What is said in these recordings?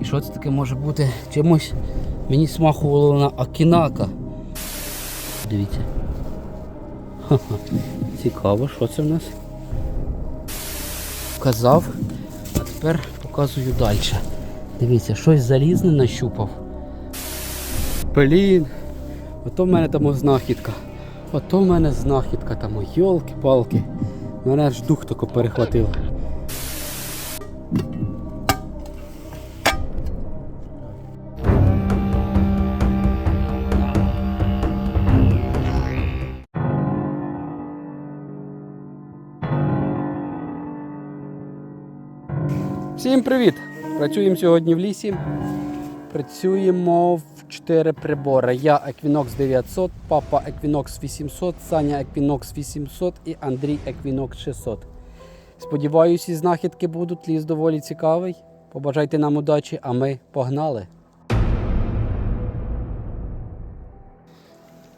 І що це таке може бути? Чимось мені смахувало на акінака. Дивіться. Ха-ха. Цікаво, що це в нас? Казав, а тепер показую далі. Дивіться, щось залізне нащупав. Блін. Ото в мене там знахідка. Ото в мене знахідка там, йолки-палки. Мене аж дух тако перехватив. Всім привіт! Працюємо сьогодні в лісі. Працюємо в 4 прибори. Я Equinox 900, папа Equinox 800, Саня Equinox 800 і Андрій Equinox 600. Сподіваюся, і знахідки будуть. Ліс доволі цікавий. Побажайте нам удачі, а ми погнали.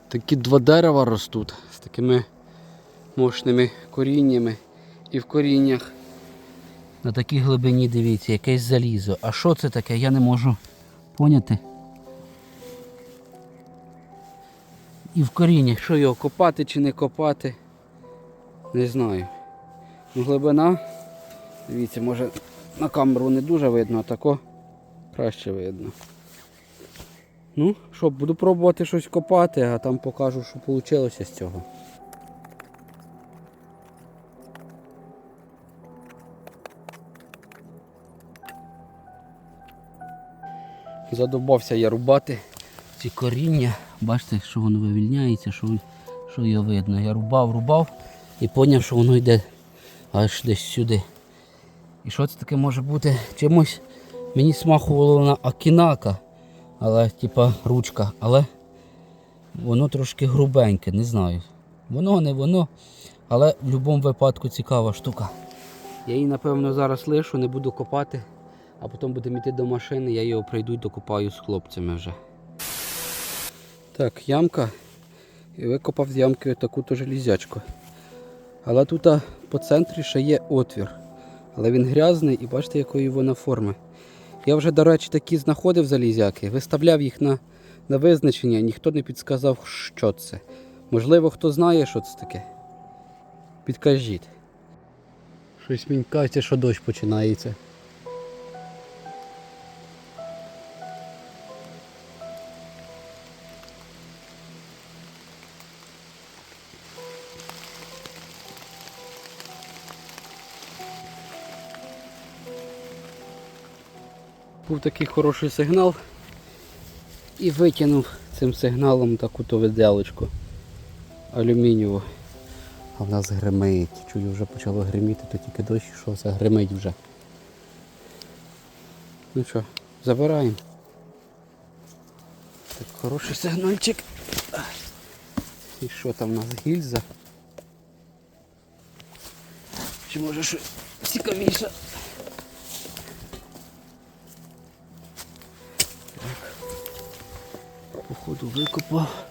Такі два дерева ростуть з такими мощними коріннями. І в коріннях на такій глибині дивіться, якесь залізо. А що це таке? Я не можу поняти. І в коріннях, що його копати чи не копати, не знаю. Ну, глибина, дивіться, може на камеру не дуже видно, а тако краще видно. Ну, що, буду пробувати щось копати, а там покажу, що вийшло з цього. Задобався я рубати ці коріння. Бачите, що воно вивільняється, що, що його видно. Я рубав, рубав і зрозумів, що воно йде аж десь сюди. І що це таке може бути? Чимось мені смахувало на акінака, але типа ручка, але воно трошки грубеньке, не знаю. Воно не воно, але в будь-якому випадку цікава штука. Я її напевно зараз лишу, не буду копати, а потім будемо йти до машини, я його прийду і докопаю з хлопцями вже. Так, ямка. І викопав з ямки таку то железячку. Але тут по центрі ще є отвір. Але він грязний і бачите, якої вона форми. Я вже, до речі, такі знаходив залізяки, виставляв їх на, на визначення, ніхто не підсказав, що це. Можливо, хто знає, що це таке. Підкажіть. Щось мені кажеться, що дощ починається. Був такий хороший сигнал і витягнув цим сигналом таку то виделочку алюмінієву. А в нас гримить. Чую, вже почало гриміти, то тільки дощ йшов, це гримить вже. Ну що, забираємо. Так, хороший сигнальчик. І що там у нас гільза? Чи може щось цікавіше? Походу викопав.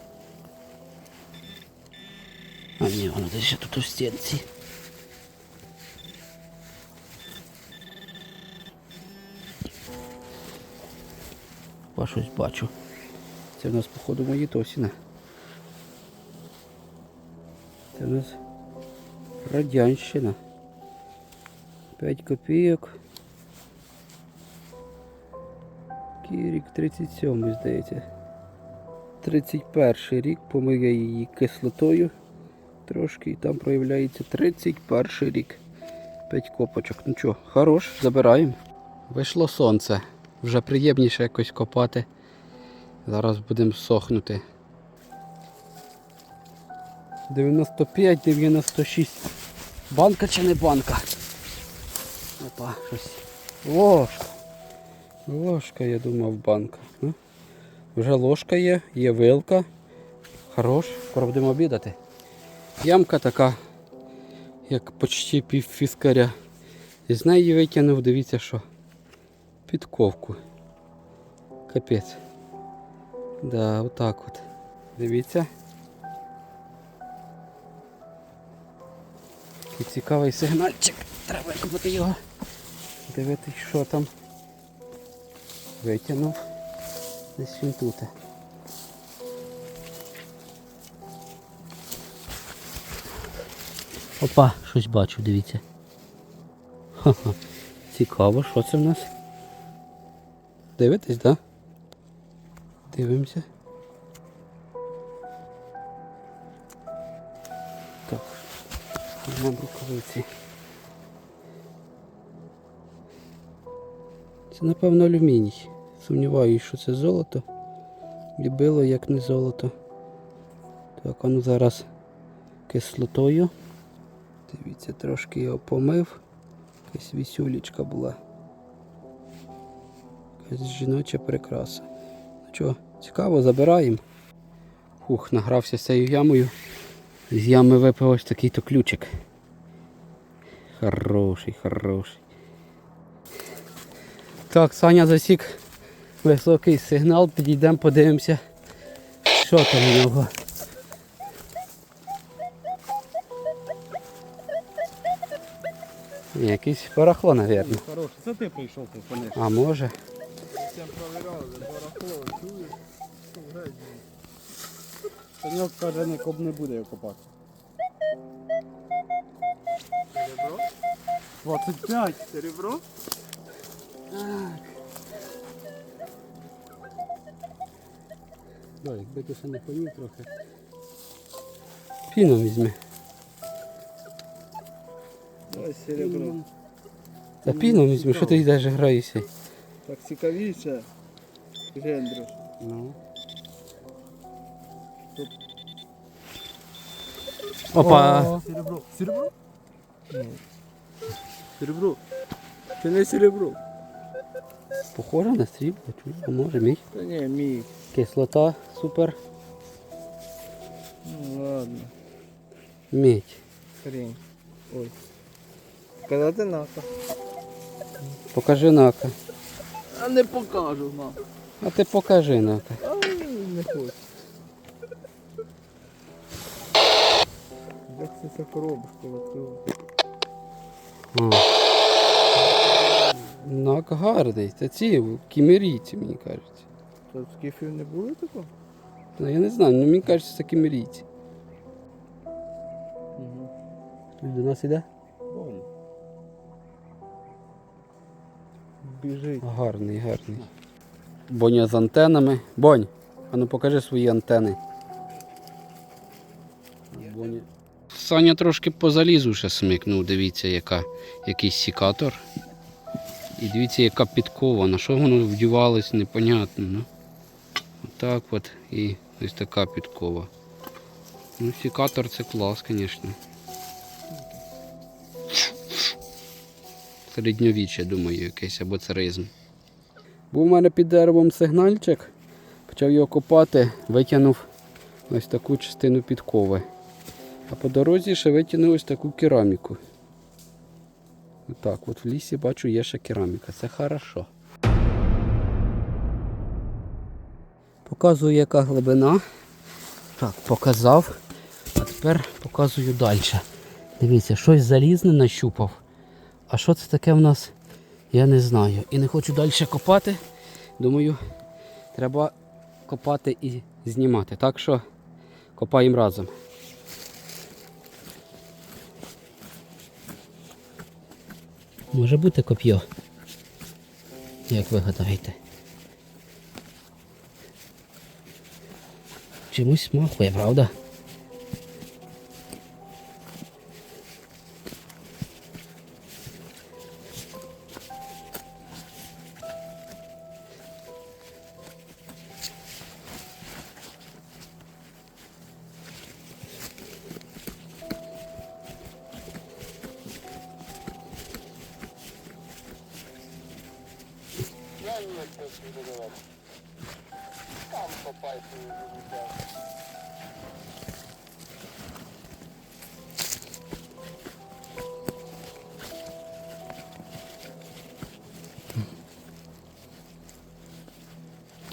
А ні, воно десь ще тут у стінці. Па щось бачу. Це в нас, походу, мої тосіна. Це в нас радянщина. 5 копійок. Кірік 37, здається. 31 рік помиє її кислотою трошки і там проявляється 31 рік. 5 копочок. Ну що, хорош, забираємо. Вийшло сонце. Вже приємніше якось копати. Зараз будемо сохнути. 95-96. Банка чи не банка? Опа, щось. Ложка. Ложка, я думав, банка. Ну, вже ложка є, є вилка. Хорош, скоро будемо обідати. Ямка така, як почти пів фіскаря. І з неї витягнув, дивіться що. Підковку. Капець. Да, отак от. Дивіться. Який цікавий сигнальчик. Треба купити його. Дивитись, що там. Витягнув. Десь він тут. Опа, щось бачу, дивіться. Ха-ха. Цікаво, що це в нас? Дивитесь, так? Да? Дивимося. Так. На рукавиці. Це напевно алюміній. Сумніваюся, що це золото. І било як не золото. Так, а ну зараз кислотою. Дивіться, трошки його помив. Якась вісюлечка була. Якась жіноча прикраса. Ну чого, цікаво, забираємо. Ух, награвся цією ямою. З ями випив ось такий то ключик. Хороший, хороший. Так, Саня засік високий сигнал, підійдемо, подивимося, що там у нього. Якийсь барахло, мабуть. Хороший, це ти прийшов ти по А може? Всім провіряли, барахло, чуєш? Саньок каже, не коп не буде його копати. Серебро? 25 серебро? Да, якби ти ще не поїв трохи. Піну візьми. Ось серебро. Та піну візьми, що ти йдеш граєшся? Так цікавіше. Гендрюш. Ну. Опа! Серебро. Серебро? Серебро. Це не серебро. Похоже на срібло, чую, а може мій. Та ні, мій. Кислота, супер. Ну ладно. Мідь. Хрень. Ой. Сказати нака. Покажи нака. А не покажу на. А ти покажи нака. А не хочу. Як це ця коробочка відкрила? А. Нак гарний. Це ці кімерійці, мені кажуть. Тут скіфів не було такого? Ну, я не знаю, ну мені кажуть, це кімерійці. Угу. До нас іде? Вон. Біжить. Гарний, гарний. Боня з антенами. Бонь, а ну покажи свої антени. Боня. Саня трошки по залізу ще смикнув, дивіться, яка, який сікатор. І дивіться, яка підкова. На що воно вдівалось, непонятно. Ну. Отак от і ось така підкова. Ну, сікатор це клас, звісно. Середньовіччя, думаю, якесь або царизм. Був у мене під деревом сигнальчик, почав його копати, витягнув ось таку частину підкови. А по дорозі ще витягнув ось таку кераміку. Отак, от в лісі бачу є ще кераміка. Це хорошо. Показую, яка глибина. Так, показав. А тепер показую далі. Дивіться, щось залізне нащупав. А що це таке в нас? Я не знаю. І не хочу далі копати. Думаю, треба копати і знімати. Так що копаємо разом. Може бути коп'є. Як ви гадаєте? Чомусь смахує, правда?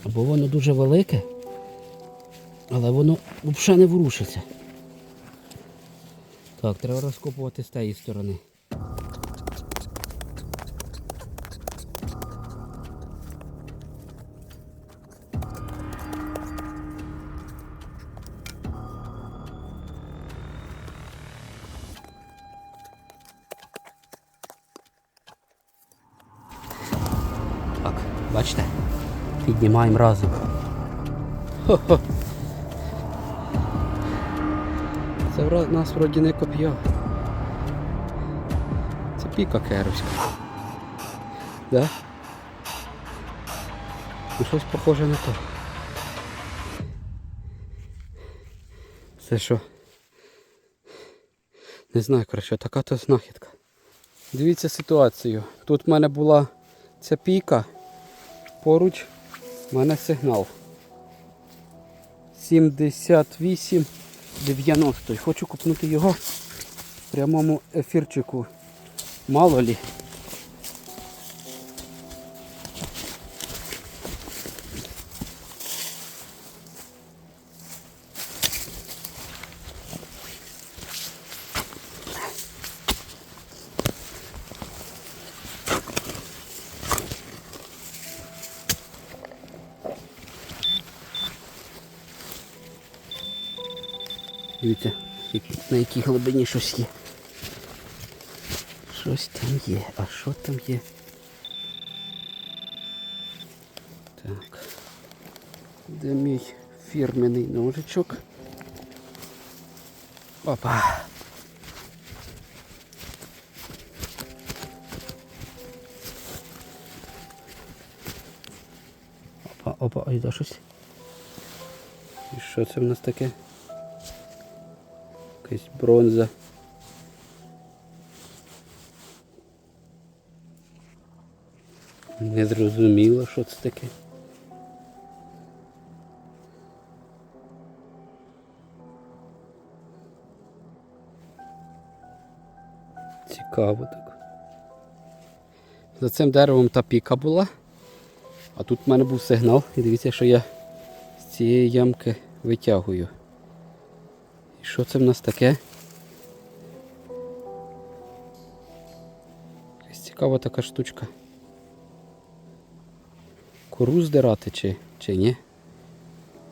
Або воно дуже велике, але воно взагалі не ворушиться. Так, треба розкопувати з тієї сторони. Піднімаємо разом. Хо-хо. Це в нас вроді не коп'я. Це піка керовська. Да? Ну щось похоже на то. Це що? Не знаю, коротше, така то знахідка. Дивіться ситуацію. Тут в мене була ця піка, поруч в мене сигнал. 78,90. Хочу купнути його в прямому ефірчику. Мало лі. Дивіться, на якій глибині щось є. Щось там є. А що там є? Так. Де мій фірменний ножичок? Опа. Опа, опа, ой, да щось. І що це в нас таке? Якась бронза. Не зрозуміло, що це таке. Цікаво так. За цим деревом та піка була, а тут в мене був сигнал. І дивіться, що я з цієї ямки витягую. І що це в нас таке? Якась цікава така штучка. Кору здирати чи, чи ні?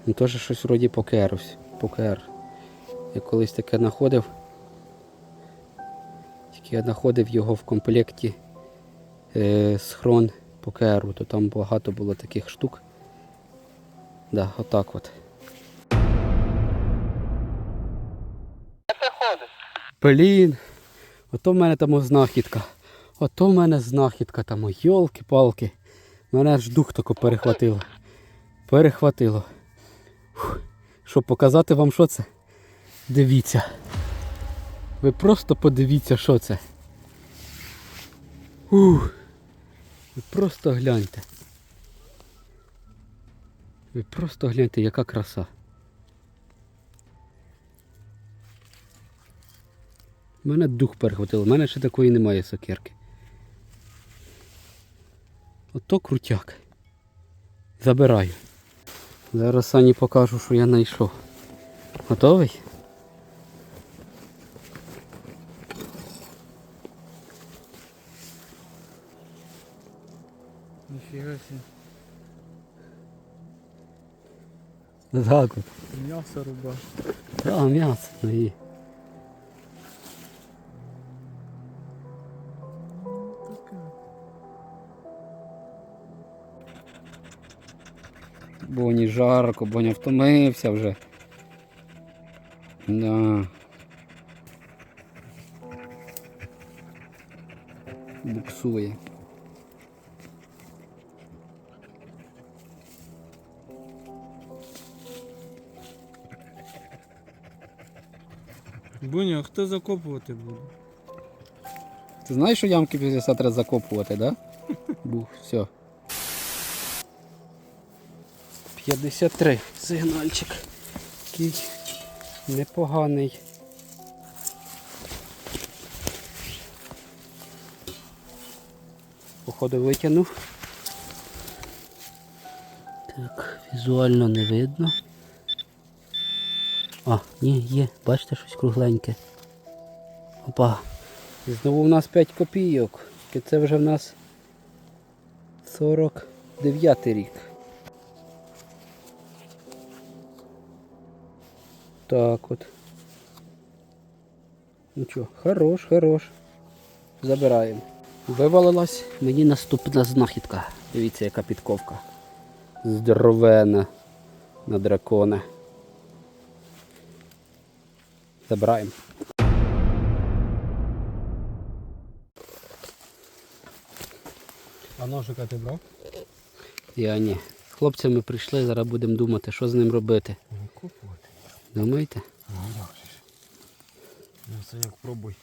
Ну теж щось вроді покер. покер. Я колись таке знаходив. Тільки я знаходив його в комплекті е, схрон покеру, то там багато було таких штук. Да, отак от. Блін, ото в мене там знахідка. Ото в мене знахідка там, о, йолки-палки. Мене аж дух тако перехватило. Перехватило. Щоб показати вам, що це? Дивіться. Ви просто подивіться, що це. Ух. Ви просто гляньте. Ви просто гляньте, яка краса. Мене дух перехватило, У мене ще такої немає сокирки. Ото крутяк. Забираю. Зараз Сані покажу, що я знайшов. Готовий? Ніфіга сі. Так от. М'ясо руба. Та, м'ясо. Боні жарко, Боня втомився вже. Да. Буксує. Буня, а хто закопувати буде? Ти знаєш, що ямки після треба закопувати, да? Бух, все. 53 сигнальчик. Такий непоганий. Походу витягнув. Так, візуально не видно. А, ні, є, бачите, щось кругленьке. Опа. І знову у нас 5 копійок. І Це вже в нас 49 рік. Так от. Ну що, хорош, хорош. Забираємо. Вивалилась мені наступна знахідка. Дивіться, яка підковка. Здоровена на дракона. Забираємо. А ножика ти брав? Я ні. Хлопцями прийшли, зараз будемо думати, що з ним робити. Думаєте? Ну як. Ну, Саняк, пробуй.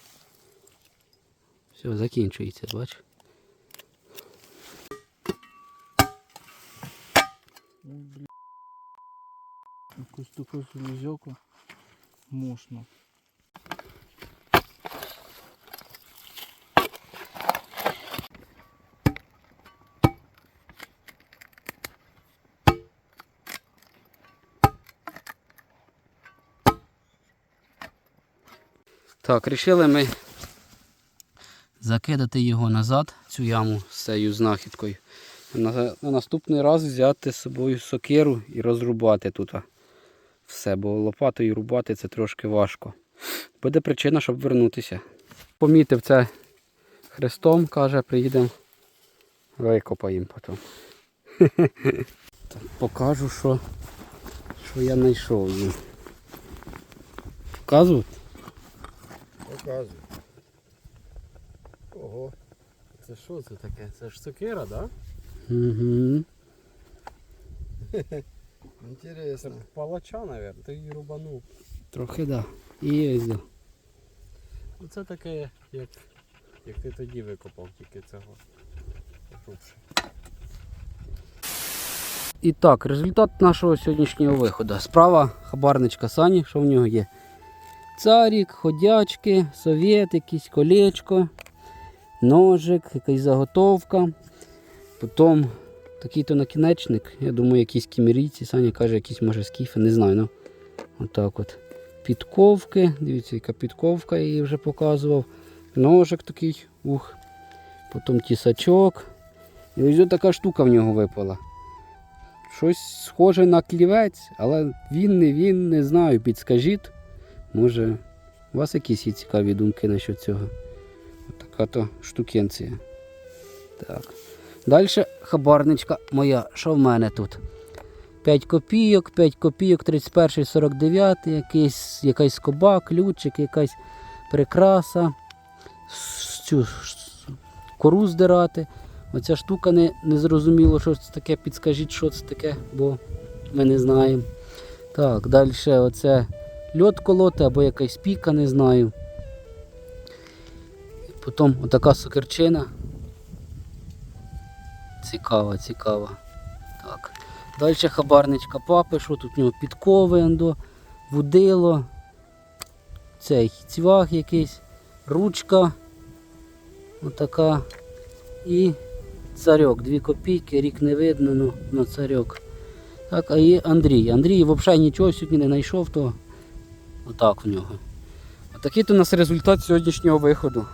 Все, закінчується, бач. Якусь таку селезьоку можна. Так, рішили ми закидати його назад, цю яму з цією знахідкою. На, на наступний раз взяти з собою сокиру і розрубати тут все, бо лопатою рубати це трошки важко. Буде причина, щоб вернутися. Помітив це хрестом, каже, приїдемо, викопаємо потім. Покажу, що, що я знайшов. їм. Показувати? Показуй. Ого. Це що це таке? Це ж сокира, да? Угу. Інтересно. Це палача, мабуть. Ти її рубанув. Трохи да. І да. Ну це таке, як, як ти тоді викопав, тільки цього. Грубше. І так, результат нашого сьогоднішнього виходу. Справа хабарничка Сані, що в нього є? Царік, ходячки, совєт, якийсь колечко, ножик, якась заготовка. Потім такий-то накінечник. Я думаю, якісь кімерійці. Саня каже, якісь може скіфи, не знаю. Ну. Отак от. Підковки. Дивіться, яка підковка, я її вже показував. Ножик такий, ух. Потім тісачок. І ось така штука в нього випала. Щось схоже на клівець, але він не він, не знаю, підскажіть. Може, у вас якісь є цікаві думки насчет цього? Така то штукенція. Так. Далі хабарничка моя. Що в мене тут? 5 копійок, 5 копійок, 31, 49, якийсь, якась скоба, ключик, якась прикраса. Цю кору здирати. Оця штука не, не зрозуміло, що це таке, підскажіть, що це таке, бо ми не знаємо. Так, далі оце льот колоти або якась піка, не знаю. Потім отака сокирчина. Цікава, цікава. Так. Далі хабарничка папи, що тут в нього підкови, андо, вудило, цей цвях якийсь, ручка. Отака. І царьок, 2 копійки, рік не видно, ну, на царьок. Так, а є Андрій. Андрій взагалі нічого сьогодні не знайшов, то отак в нього. Отакий то у нас результат сьогоднішнього виходу.